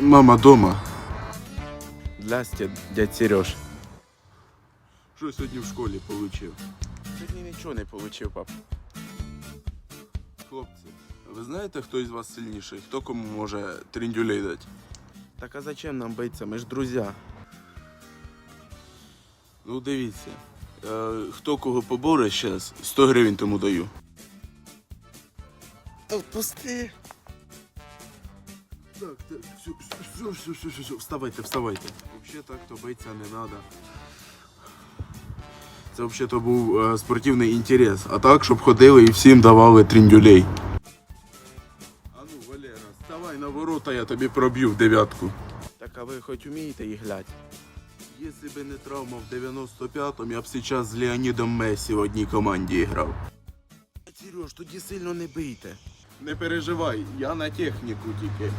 Мама дома. Здрасте, дядь Сереж. Що сьогодні в школі получив? Сьогодні нічого не получив, пап. Хлопці, ви знаєте, хто із вас сильніший? Хто кому може тріндюлей дати? Так а зачем нам биться? Ми ж друзі. Ну дивіться. Е, хто кого поборе зараз, 100 гривень тому даю. Отпусти. Так, так, все, все, все, все, все, все, вставайте, вставайте. Взагалі так то биться не треба. Це взагалі був е, спортивний інтерес. А так, щоб ходили і всім давали тріндюлей. А ну, Валера, вставай на ворота, я тобі проб'ю в дев'ятку. Так а ви хоч умієте їх глядь? Якщо б не травма в 95-му, я б зараз з Леонідом Месі в одній команді грав. Сереж, тоді сильно не бийте. Не переживай, я на техніку тільки.